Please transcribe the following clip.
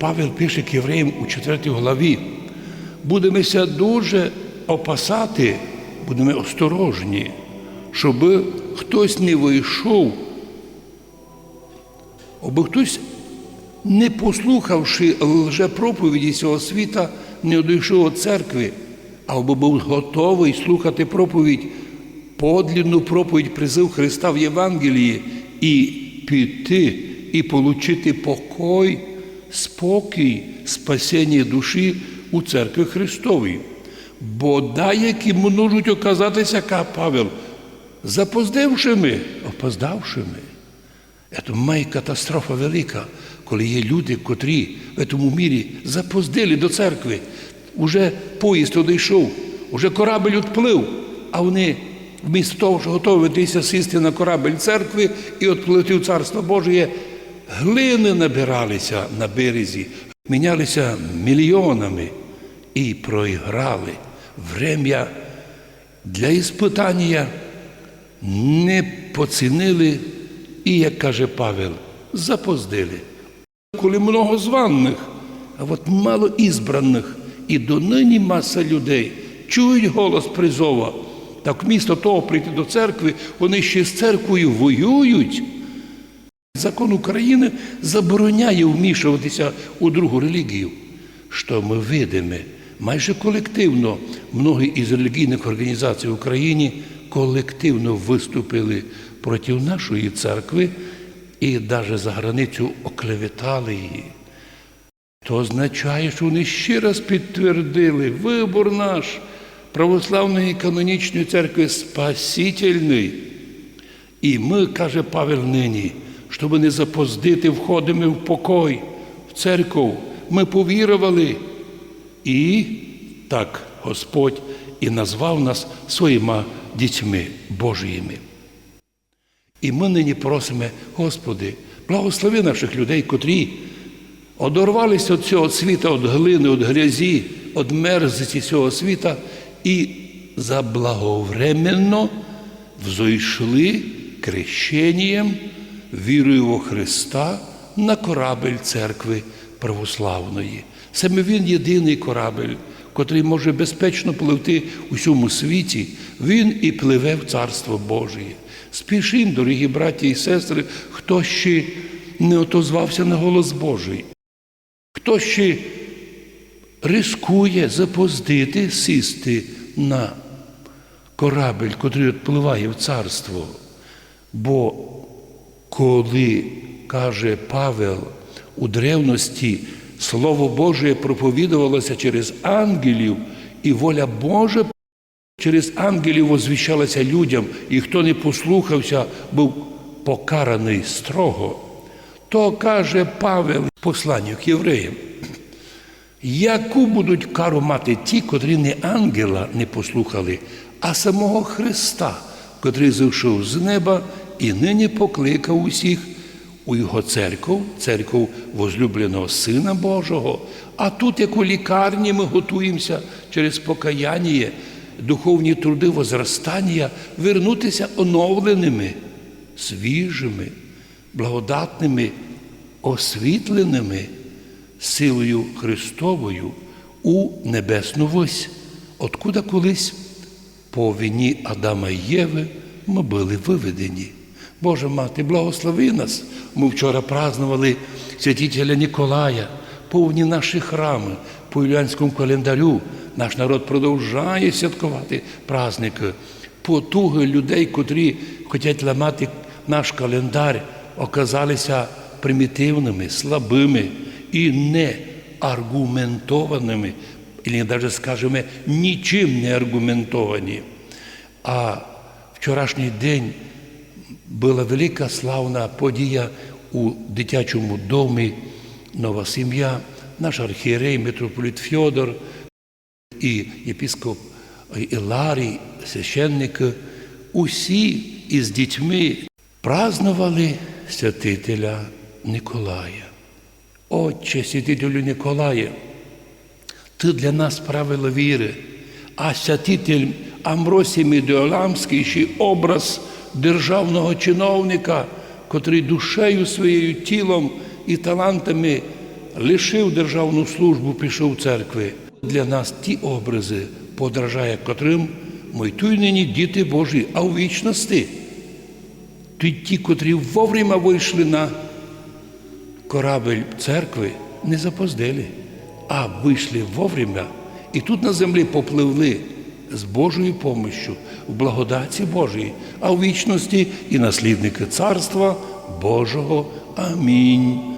Павел пише к євреям у 4 главі. Будемося дуже опасати, будемо осторожні, щоб хтось не вийшов, аби хтось, не послухавши лжепроповіді цього світа, не одійшов від церкви, або був готовий слухати проповідь, подлінну проповідь призив Христа в Євангелії і піти, і получити покой, спокій, спасіння душі у церкві Христовій. Бо деякі можуть оказатися, як Павел, запоздившими, опоздавшими. Це має катастрофа велика, коли є люди, котрі в цьому мірі запоздили до церкви. Уже поїзд одійшов, уже корабель відплив, а вони вмісто того, що готуватися сісти на корабель церкви і відплити в Царство Боже, глини набиралися на березі, мінялися мільйонами і проіграли. Врем'я для іспитання не поцінили і, як каже Павел, запоздили. Коли много званих, а от мало ізбраних, і донині маса людей чують голос призова. Так вмісто того прийти до церкви, вони ще з церквою воюють. Закон України забороняє вмішуватися у другу релігію, що ми видимо майже колективно. Многі із релігійних організацій в Україні колективно виступили проти нашої церкви і навіть за границю оклеветали її. То означає, що вони ще раз підтвердили вибор наш православної канонічної церкви спасительний. І ми, каже Павел нині, щоб не запоздити, входимо в покой, в церкву. Ми повірували. І так Господь і назвав нас своїми дітьми Божіїми. І ми нині просимо, Господи, благослови наших людей, котрі одорвалися від цього світа, від глини, від грязі, від мерзості цього світа і заблаговременно взойшли крещенням, вірою во Христа на корабель церкви православної. Саме він єдиний корабель, котрий може безпечно пливти у всьому світі, він і пливе в Царство Боже. Спішим, дорогі браті і сестри, хто ще не отозвався на голос Божий, хто ще рискує запоздити, сісти на корабель, котрий відпливає в царство. Бо коли каже Павел у древності, Слово Боже проповідувалося через ангелів, і воля Божа через ангелів возвіщалася людям, і хто не послухався, був покараний строго. То каже Павел в посланню к євреям, яку будуть кару мати ті, котрі не ангела не послухали, а самого Христа, котрий зійшов з неба і нині покликав усіх у його церкву, церкву возлюбленого Сина Божого. А тут, як у лікарні, ми готуємося через покаяння, духовні труди возростання, вернутися оновленими, свіжими, благодатними, освітленими силою Христовою у небесну вось, откуда колись по вині Адама і Єви ми були виведені. Боже мати, благослови нас. Ми вчора празднували святителя Ніколая, повні наші храми по юліанському календарю. Наш народ продовжує святкувати праздники. Потуги людей, котрі хочуть ламати наш календар, оказалися примітивними, слабими і не аргументованими, і навіть скажемо, нічим не аргументовані. А вчорашній день була велика славна подія у дитячому домі, нова сім'я, наш архієрей, митрополит Фьодор і єпископ Іларій, священники, усі із дітьми празнували святителя Николая. Отче, святителю Николая, ти для нас правило віри, а святитель Амросій Медіоламський ще образ державного чиновника, котрий душею своєю тілом і талантами лишив державну службу, пішов в церкви. Для нас ті образи, подражає котрим ми й нині діти Божі, а у вічності. Ті, ті, котрі вовремя вийшли на корабель церкви, не запоздили, а вийшли вовремя і тут на землі попливли з Божою помощю в благодаті Божої, а в вічності і наслідники Царства Божого. Амінь.